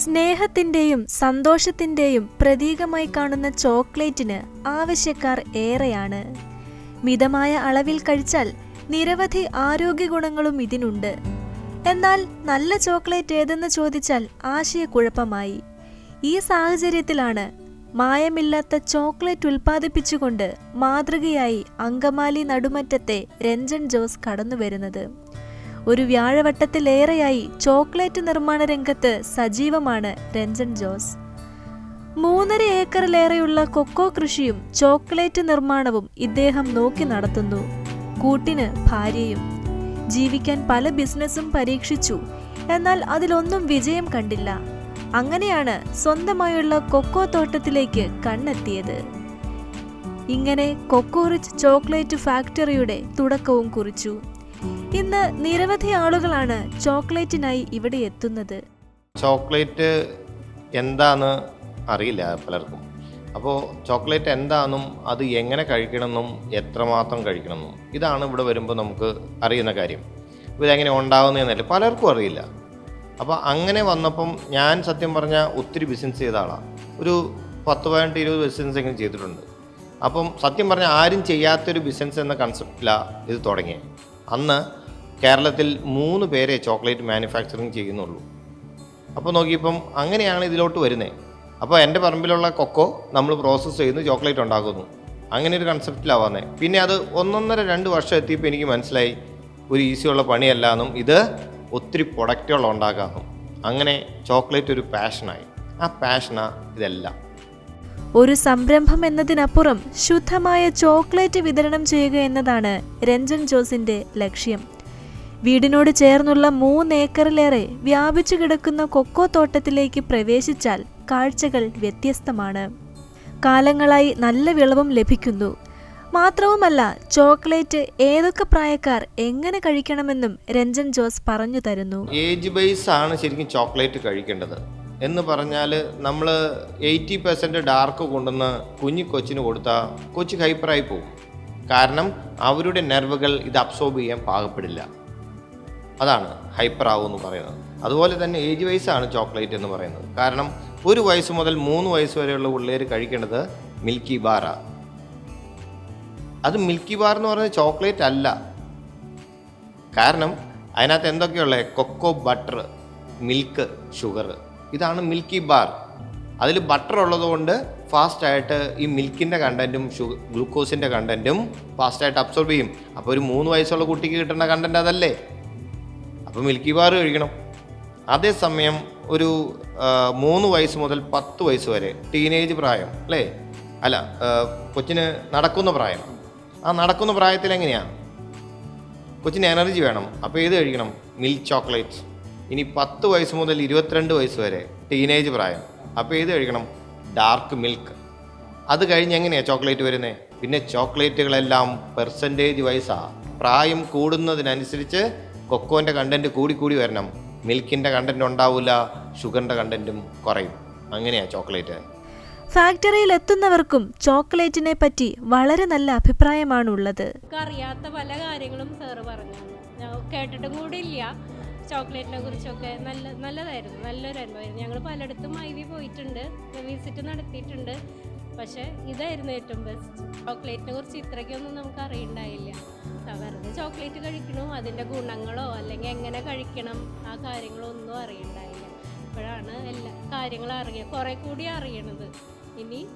സ്നേഹത്തിന്റെയും സന്തോഷത്തിന്റെയും പ്രതീകമായി കാണുന്ന ചോക്ലേറ്റിന് ആവശ്യക്കാർ ഏറെയാണ്. മിതമായ അളവിൽ കഴിച്ചാൽ നിരവധി ആരോഗ്യ ഗുണങ്ങളും ഇതിനുണ്ട്. എന്നാൽ നല്ല ചോക്ലേറ്റ് ഏതെന്ന് ചോദിച്ചാൽ ആശയക്കുഴപ്പമായി. ഈ സാഹചര്യത്തിലാണ് മായമില്ലാത്ത ചോക്ലേറ്റ് ഉൽപ്പാദിപ്പിച്ചുകൊണ്ട് മാതൃകയായി അങ്കമാലി നടുമറ്റത്തെ രഞ്ജൻ ജോസ് കടന്നുവരുന്നത്. ഒരു വ്യാഴവട്ടത്തിലേറെയായി ചോക്ലേറ്റ് നിർമ്മാണ രംഗത്ത് സജീവമാണ് രഞ്ജൻ ജോസ്. മൂന്നര ഏക്കറിലേറെയുള്ള കൊക്കോ കൃഷിയും ചോക്ലേറ്റ് നിർമ്മാണവും ഇദ്ദേഹം നോക്കി നടത്തുന്നു. കൂട്ടിന് ഭാര്യയും. ജീവിക്കാൻ പല ബിസിനസ്സും പരീക്ഷിച്ചു. എന്നാൽ അതിലൊന്നും വിജയം കണ്ടില്ല. അങ്ങനെയാണ് സ്വന്തമായുള്ള കൊക്കോ തോട്ടത്തിലേക്ക് കണ്ണെത്തിയത്. ഇങ്ങനെ കൊക്കോ റിച്ച് ചോക്ലേറ്റ് ഫാക്ടറിയുടെ തുടക്കവും കുറിച്ചു. ഇന്ന് നിരവധി ആളുകളാണ് ചോക്ലേറ്റിനായി ഇവിടെ എത്തുന്നത്. ചോക്ലേറ്റ് എന്താന്ന് അറിയില്ല പലർക്കും. അപ്പോൾ ചോക്ലേറ്റ് എന്താണെന്നും അത് എങ്ങനെ കഴിക്കണമെന്നും എത്രമാത്രം കഴിക്കണമെന്നും ഇതാണ് ഇവിടെ വരുമ്പോൾ നമുക്ക് അറിയുന്ന കാര്യം. ഇതെങ്ങനെ ഉണ്ടാകുന്നതെന്നല്ല പലർക്കും അറിയില്ല. അപ്പോൾ അങ്ങനെ വന്നപ്പം ഞാൻ സത്യം പറഞ്ഞാൽ ഒത്തിരി ബിസിനസ് ചെയ്ത ആളാണ് ഒരു പത്ത് പതിനെട്ട് ഇരുപത് ബിസിനസ് എങ്കിലും ചെയ്തിട്ടുണ്ട്. അപ്പം സത്യം പറഞ്ഞാൽ ആരും ചെയ്യാത്തൊരു ബിസിനസ് എന്ന കൺസെപ്റ്റിലാണ് ഇത് തുടങ്ങിയത് അന്ന് കേരളത്തിൽ മൂന്ന് പേരെ ചോക്ലേറ്റ് മാനുഫാക്ചറിങ് ചെയ്യുന്നുള്ളൂ. അപ്പോൾ നോക്കിയപ്പം അങ്ങനെയാണ് ഇതിലോട്ട് വരുന്നത് അപ്പോൾ എന്റെ പറമ്പിലുള്ള കൊക്കോ നമ്മൾ പ്രോസസ്സ് ചെയ്യുന്നു ചോക്ലേറ്റ് ഉണ്ടാക്കുന്നു. അങ്ങനെ ഒരു കൺസെപ്റ്റിലാവുന്നത് പിന്നെ അത് ഒന്നൊന്നര രണ്ട് വർഷം എത്തിയപ്പോൾ എനിക്ക് മനസ്സിലായി ഒരു ഈസിയുള്ള പണിയല്ല എന്നും ഇത് ഒത്തിരി പ്രൊഡക്റ്റുകൾ ഉണ്ടാക്കാമെന്നും അങ്ങനെ ചോക്ലേറ്റ് ഒരു പാഷനായി ആ പാഷനാണ് ഇതെല്ലാം. ഒരു സംരംഭം എന്നതിനപ്പുറം ശുദ്ധമായ ചോക്ലേറ്റ് വിതരണം ചെയ്യുക എന്നതാണ് രഞ്ജൻ ജോസിന്റെ ലക്ഷ്യം. വീടിനോട് ചേർന്നുള്ള മൂന്നേക്കറിലേറെ വ്യാപിച്ചു കിടക്കുന്ന കൊക്കോ തോട്ടത്തിലേക്ക് പ്രവേശിച്ചാൽ കാഴ്ചകൾ വ്യത്യസ്തമാണ്. കാലങ്ങളായി നല്ല വിളവും ലഭിക്കുന്നു. മാത്രവുമല്ല ചോക്ലേറ്റ് ഏതൊക്കെ പ്രായക്കാർ എങ്ങനെ കഴിക്കണമെന്നും രഞ്ജൻ ജോസ് പറഞ്ഞു തരുന്നു. ഏജ് ബേസ് ആണ് ശരിക്കും ചോക്ലേറ്റ് കഴിക്കേണ്ടത്. എന്ന് പറഞ്ഞാൽ നമ്മൾ എയ്റ്റി പെർസെന്റ് ഡാർക്ക് കൊണ്ടുവന്ന് കുഞ്ഞു കൊച്ചിന് കൊടുത്താൽ കൊച്ചു ഹൈപ്പറായി പോകും. കാരണം അവരുടെ നെർവുകൾ ഇത് അബ്സോർബ് ചെയ്യാൻ പാകപ്പെടില്ല. അതാണ് ഹൈപ്പർ ആവും എന്ന് പറയുന്നത്. അതുപോലെ തന്നെ ഏജ് വൈസാണ് ചോക്ലേറ്റ് എന്ന് പറയുന്നത്. കാരണം ഒരു വയസ്സ് മുതൽ മൂന്ന് വയസ്സ് വരെയുള്ള പിള്ളേർ കഴിക്കേണ്ടത് മിൽക്കി ബാറാണ് അത് മിൽക്കി ബാർ എന്ന് പറയുന്നത് ചോക്ലേറ്റ് അല്ല. കാരണം അതിനകത്ത് എന്തൊക്കെയുള്ളത് കൊക്കോ ബട്ടർ മിൽക്ക് ഷുഗർ. ഇതാണ് മിൽക്കി ബാർ. അതിൽ ബട്ടർ ഉള്ളതുകൊണ്ട് ഫാസ്റ്റായിട്ട് ഈ മിൽക്കിന്റെ കണ്ടന്റും ഷുഗർ ഗ്ലൂക്കോസിന്റെ കണ്ടന്റും ഫാസ്റ്റായിട്ട് അബ്സോർബ് ചെയ്യും. അപ്പോൾ ഒരു മൂന്ന് വയസ്സുള്ള കുട്ടിക്ക് കിട്ടുന്ന കണ്ടന്റ് അതല്ലേ? അപ്പോൾ മിൽക്കി ബാർ കഴിക്കണം. അതേസമയം ഒരു മൂന്ന് വയസ്സ് മുതൽ പത്ത് വയസ്സ് വരെ ടീനേജ് പ്രായം അല്ലേ? അല്ല കൊച്ചിന് നടക്കുന്ന പ്രായം. ആ നടക്കുന്ന പ്രായത്തിൽ എങ്ങനെയാണ് കൊച്ചിന് എനർജി വേണം. അപ്പോൾ ഏത് കഴിക്കണം? Milk chocolate. ഇനി പത്ത് വയസ്സ് മുതൽ ഇരുപത്തിരണ്ട് വയസ്സ് വരെ ടീനേജ് പ്രായം. അപ്പോൾ ഏത് കഴിക്കണം? Dark milk. അത് കഴിഞ്ഞ് എങ്ങനെയാണ് ചോക്ലേറ്റ് വരുന്നത് പിന്നെ ചോക്ലേറ്റുകളെല്ലാം പെർസെന്റേജ് വയസ്സാണ് പ്രായം കൂടുന്നതിനനുസരിച്ച് കൊക്കോന്റെ കണ്ടന്റ് കൂടി കൂടി വരണം. മിൽക്കിന്റെ കണ്ടന്റ് ഉണ്ടാവില്ല ഷുഗറിന്റെ കണ്ടന്റും കുറയും. അങ്ങനെയാണ് ചോക്ലേറ്റ്. ഫാക്ടറിയിൽ എത്തുന്നവർക്കും ചോക്ലേറ്റിനെ പറ്റി വളരെ നല്ല അഭിപ്രായമാണുള്ളത്. ഉള്ളത് അറിയാത്ത പല കാര്യങ്ങളും സാറ് പറഞ്ഞു. കേട്ടിട്ടും കൂടി ഇല്ല ചോക്ലേറ്റിനെ കുറിച്ചൊക്കെ നല്ല നല്ലതായിരുന്നു. നല്ലൊരു അനുഭവമായിരുന്നു. ഞങ്ങൾ പലയിടത്തും ഐ വി പോയിട്ടുണ്ട്. വിസിറ്റ് നടത്തിയിട്ടുണ്ട്. പക്ഷേ ഇതായിരുന്നു ഏറ്റവും ബെസ്റ്റ് ചോക്ലേറ്റിനെ കുറിച്ച് ഇത്രയ്ക്കൊന്നും നമുക്ക് അറിയണ്ടായില്ല വെറുതെ ചോക്ലേറ്റ് കഴിക്കണോ? അതിന്റെ ഗുണങ്ങളോ അല്ലെങ്കിൽ എങ്ങനെ കഴിക്കണം? ആ കാര്യങ്ങളോ ഒന്നും അറിയണ്ടായില്ല. ഇപ്പോഴാണ് എല്ലാ കാര്യങ്ങളും അറിയുക കുറേ കൂടി അറിയണത്. ഇനി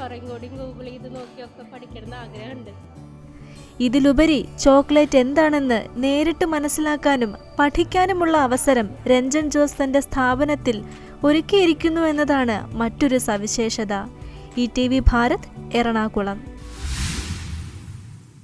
കുറേ കൂടി ഗൂഗിൾ ചെയ്ത് നോക്കിയൊക്കെ പഠിക്കണം ആഗ്രഹമുണ്ട്. ഇതിലുപരി ചോക്ലേറ്റ് എന്താണെന്ന് നേരിട്ട് മനസ്സിലാക്കാനും പഠിക്കാനുമുള്ള അവസരം രഞ്ജൻ ജോസ് തന്റെ സ്ഥാപനത്തിൽ ഒരുക്കിയിരിക്കുന്നു എന്നതാണ് മറ്റൊരു സവിശേഷത. E T V Bharat Ernakulam.